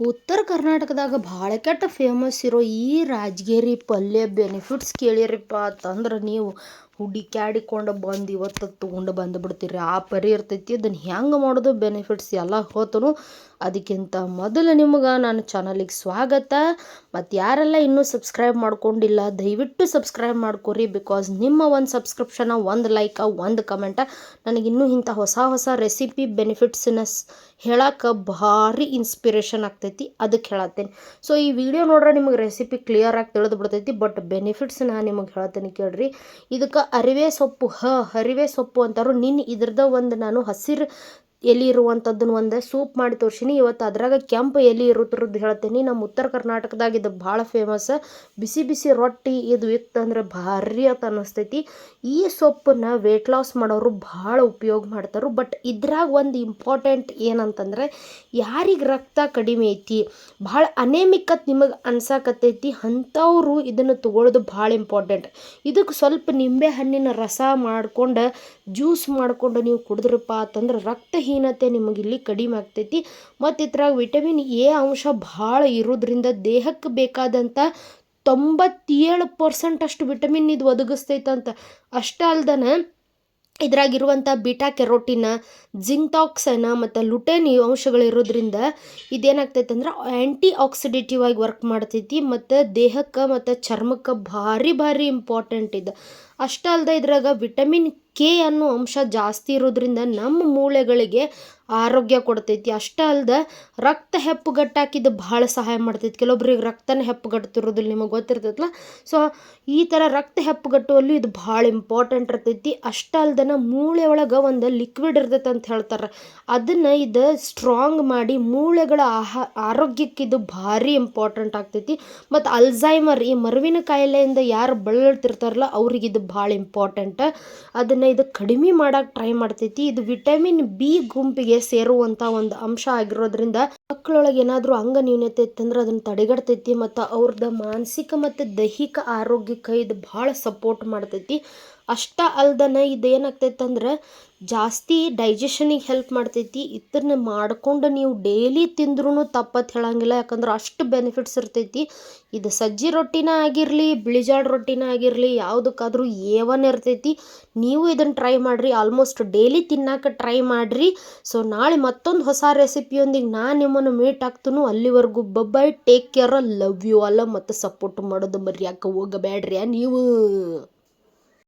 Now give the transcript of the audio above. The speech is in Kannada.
ಉತ್ತರ ಕರ್ನಾಟಕದಾಗ ಭಾಳ ಕೆಟ್ಟ ಫೇಮಸ್ ಇರೋ ಈ ರಾಜಗಿರಿ ಪಲ್ಯ ಬೆನಿಫಿಟ್ಸ್ ಕೇಳಿರಿಪ್ಪ ಅಂತಂದ್ರೆ ನೀವು ಹುಡುಕ್ಯಾಡಿಕೊಂಡು ಬಂದು ಇವತ್ತು ತೊಗೊಂಡು ಬಂದುಬಿಡ್ತೀರಿ ಆ ಪರಿ ಇರ್ತೈತಿ ಅದನ್ನು ಹೆಂಗೆ ಮಾಡೋದು? ಬೆನಿಫಿಟ್ಸ್ ಎಲ್ಲ ಹೋತನು. ಅದಕ್ಕಿಂತ ಮೊದಲು ನಿಮ್ಗೆ ನನ್ನ ಚಾನಲಿಗೆ ಸ್ವಾಗತ. ಮತ್ತು ಯಾರೆಲ್ಲ ಇನ್ನೂ ಸಬ್ಸ್ಕ್ರೈಬ್ ಮಾಡ್ಕೊಂಡಿಲ್ಲ, ದಯವಿಟ್ಟು ಸಬ್ಸ್ಕ್ರೈಬ್ ಮಾಡ್ಕೊರಿ. ಬಿಕಾಸ್ ನಿಮ್ಮ ಒಂದು ಸಬ್ಸ್ಕ್ರಿಪ್ಷನ ಒಂದು ಲೈಕ ಒಂದು ಕಮೆಂಟ ನನಗೆ ಇನ್ನೂ ಇಂಥ ಹೊಸ ಹೊಸ ರೆಸಿಪಿ ಬೆನಿಫಿಟ್ಸನ್ನ ಹೇಳಕ್ಕೆ ಭಾರಿ ಇನ್ಸ್ಪಿರೇಷನ್ ಆಗ್ತೈತಿ. ಅದಕ್ಕೆ ಹೇಳತ್ತೇನೆ. ಸೊ ಈ ವಿಡಿಯೋ ನೋಡ್ರೆ ನಿಮಗೆ ರೆಸಿಪಿ ಕ್ಲಿಯರ್ ಆಗಿ ತಿಳಿದು ಬಿಡ್ತೈತಿ. ಬಟ್ ಬೆನಿಫಿಟ್ಸ್ ನಾನು ನಿಮಗೆ ಹೇಳ್ತೇನೆ ಕೇಳ್ರಿ. ಇದಕ್ಕೆ ಅರಿವೆ ಸೊಪ್ಪು ಹ ಅರಿವೆ ಸೊಪ್ಪು ಅಂತಾರು. ನಿನ್ನ ಇದ್ರದ ಒಂದು ನಾನು ಹಸಿರು ಎಲೆ ಇರುವಂಥದ್ದನ್ನ ಒಂದು ಸೂಪ್ ಮಾಡಿ ತೋರ್ಸೀನಿ. ಇವತ್ತು ಅದ್ರಾಗ ಕೆಂಪು ಎಲೆ ಇರುತ್ತಿರೋದು ಹೇಳ್ತೀನಿ. ನಮ್ಮ ಉತ್ತರ ಕರ್ನಾಟಕದಾಗ ಇದು ಭಾಳ ಫೇಮಸ್ ಬಿಸಿ ಬಿಸಿ ರೊಟ್ಟಿ ಇದು ಇತ್ತಂದ್ರೆ ಭಾರಿ ಅಂತ ಅನ್ನಿಸ್ತೈತಿ ಈ ಸೊಪ್ಪನ್ನ ವೆಯ್ಟ್ ಲಾಸ್ ಮಾಡೋರು ಭಾಳ ಉಪಯೋಗ ಮಾಡ್ತಾರೆ. ಬಟ್ ಇದ್ರಾಗ ಒಂದು ಇಂಪಾರ್ಟೆಂಟ್ ಏನಂತಂದ್ರೆ ಯಾರಿಗೆ ರಕ್ತ ಕಡಿಮೆ ಐತಿ, ಭಾಳ ಅನೇಮಿಕ್ ಅಂತ ನಿಮಗೆ ಅನ್ಸಾಕತ್ತೈತಿ, ಅಂಥವ್ರು ಇದನ್ನು ತಗೊಳ್ಳೋದು ಭಾಳ ಇಂಪಾರ್ಟೆಂಟ್ ಇದಕ್ಕೆ ಸ್ವಲ್ಪ ನಿಂಬೆ ಹಣ್ಣಿನ ರಸ ಮಾಡಿಕೊಂಡು ಜ್ಯೂಸ್ ಮಾಡ್ಕೊಂಡು ನೀವು ಕುಡಿದ್ರಪ್ಪ ಅಂತಂದ್ರೆ ರಕ್ತಹೀನತೆ ನಿಮಗೆ ಇಲ್ಲಿ ಕಡಿಮೆ ಆಗ್ತೈತಿ. ಮತ್ತು ಇದ್ರಾಗ ವಿಟಮಿನ್ ಎ ಅಂಶ ಭಾಳ ಇರೋದ್ರಿಂದ ದೇಹಕ್ಕೆ ಬೇಕಾದಂಥ ತೊಂಬತ್ತೇಳು ಪರ್ಸೆಂಟ್ ಅಷ್ಟು ವಿಟಮಿನ್ ಇದು ಒದಗಿಸ್ತೈತಂತ. ಅಷ್ಟೇ ಅಲ್ದನ ಇದ್ರಾಗಿರುವಂಥ ಬೀಟಾ ಕೆರೋಟಿನ, ಜಿಂಕ್ಟಾಕ್ಸನ ಮತ್ತು ಲುಟೇನ್ ಈ ಅಂಶಗಳಿರೋದ್ರಿಂದ ಇದೇನಾಗ್ತೈತೆ ಅಂದ್ರೆ ಆ್ಯಂಟಿ ಆಕ್ಸಿಡೇಟಿವ್ ಆಗಿ ವರ್ಕ್ ಮಾಡ್ತೈತಿ ಮತ್ತು ದೇಹಕ್ಕೆ ಮತ್ತು ಚರ್ಮಕ್ಕೆ ಭಾರಿ ಭಾರಿ ಇಂಪಾರ್ಟೆಂಟ್ ಇದು. ಅಷ್ಟೇ ಅಲ್ಲದೆ ಇದ್ರಾಗ ವಿಟಮಿನ್ ಕೆ ಅನ್ನೋ ಅಂಶ ಜಾಸ್ತಿ ಇರೋದ್ರಿಂದ ನಮ್ಮ ಮೂಳೆಗಳಿಗೆ ಆರೋಗ್ಯ ಕೊಡ್ತೈತಿ. ಅಷ್ಟೇ ಅಲ್ದ ರಕ್ತ ಹೆಪ್ಪುಗಟ್ಟಾಕಿದ್ದು ಭಾಳ ಸಹಾಯ ಮಾಡ್ತೈತಿ. ಕೆಲವೊಬ್ರಿಗೆ ರಕ್ತನೇ ಹೆಪ್ಪುಗಟ್ತಿರೋದಿಲ್ಲ, ನಿಮಗೆ ಗೊತ್ತಿರ್ತೈತಲ್ಲ ಸೊ ಈ ಥರ ರಕ್ತ ಹೆಪ್ಪುಗಟ್ಟುವಲ್ಲಿ ಇದು ಭಾಳ ಇಂಪಾರ್ಟೆಂಟ್ ಇರ್ತೈತಿ. ಅಷ್ಟೇ ಅಲ್ದನ ಮೂಳೆ ಒಳಗೆ ಒಂದು ಲಿಕ್ವಿಡ್ ಇರ್ತೈತೆ ಅಂತ ಹೇಳ್ತಾರೆ. ಅದನ್ನು ಇದು ಸ್ಟ್ರಾಂಗ್ ಮಾಡಿ ಮೂಳೆಗಳ ಆಹಾ, ಆರೋಗ್ಯಕ್ಕೆ ಇದು ಭಾರಿ ಇಂಪಾರ್ಟೆಂಟ್ ಆಗ್ತೈತಿ. ಮತ್ತು ಅಲ್ಝೈಮರ್ ಈ ಮರುವಿನ ಕಾಯಿಲೆಯಿಂದ ಯಾರು ಬಳಲ್ತಿರ್ತಾರಲ್ಲ, ಅವ್ರಿಗೆ ಇದು ಭಾಳ ಇಂಪಾರ್ಟೆಂಟ್ ಅದನ್ನು ಇದು ಕಡಿಮೆ ಮಾಡೋಕೆ ಟ್ರೈ ಮಾಡ್ತೈತಿ. ಇದು ವಿಟಮಿನ್ ಬಿ ಗುಂಪಿಗೆ ಸೇರುವಂಥ ಒಂದು ಅಂಶ ಆಗಿರೋದ್ರಿಂದ ಮಕ್ಕಳೊಳಗೆ ಏನಾದರೂ ಅಂಗ ನ್ಯೂನತೆ ಇತ್ತಂದ್ರೆ ಅದನ್ನು ತಡೆಗಟ್ತೈತಿ ಮತ್ತು ಅವ್ರದ್ದು ಮಾನಸಿಕ ಮತ್ತು ದೈಹಿಕ ಆರೋಗ್ಯಕ್ಕೆ ಇದು ಭಾಳ ಸಪೋರ್ಟ್ ಮಾಡ್ತೈತಿ. ಅಷ್ಟ ಅಲ್ದನ ಇದು ಏನಾಗ್ತೈತೆ ಅಂದ್ರೆ ಜಾಸ್ತಿ ಡೈಜೆಷನಿಗೆ ಹೆಲ್ಪ್ ಮಾಡ್ತೈತಿ. ಇದನ್ನ ಮಾಡ್ಕೊಂಡು ನೀವು ಡೈಲಿ ತಿಂದ್ರೂ ತಪ್ಪತ್ತು ಹೇಳಂಗಿಲ್ಲ. ಯಾಕಂದ್ರೆ ಅಷ್ಟು ಬೆನಿಫಿಟ್ಸ್ ಇರ್ತೈತಿ. ಇದು ಸಜ್ಜಿ ರೊಟ್ಟಿನ ಆಗಿರಲಿ, ಬಿಳಿಜಾಡ್ ರೊಟ್ಟಿನ ಆಗಿರಲಿ, ಯಾವುದಕ್ಕಾದ್ರೂ ಒನ್ ಇರ್ತೈತಿ. ನೀವು ಇದನ್ನು ಟ್ರೈ ಮಾಡಿರಿ. ಆಲ್ಮೋಸ್ಟ್ ಡೈಲಿ ತಿನ್ನಕ್ಕೆ ಟ್ರೈ ಮಾಡಿರಿ. ಸೊ ನಾಳೆ ಮತ್ತೊಂದು ಹೊಸ ರೆಸಿಪಿಯೊಂದಿಗೆ ನಾನು ನಿಮ್ಮನ್ನು ಮೀಟ್ ಆಗ್ತನು. ಅಲ್ಲಿವರೆಗೂ bye bye take care love you ಅಲ್ಲ ಮತ್ತು ಸಪೋರ್ಟ್ ಮಾಡೋದು ಮರ್ಯಾಕೆ ಹೋಗಬೇಡ್ರಿ. ನೀವು.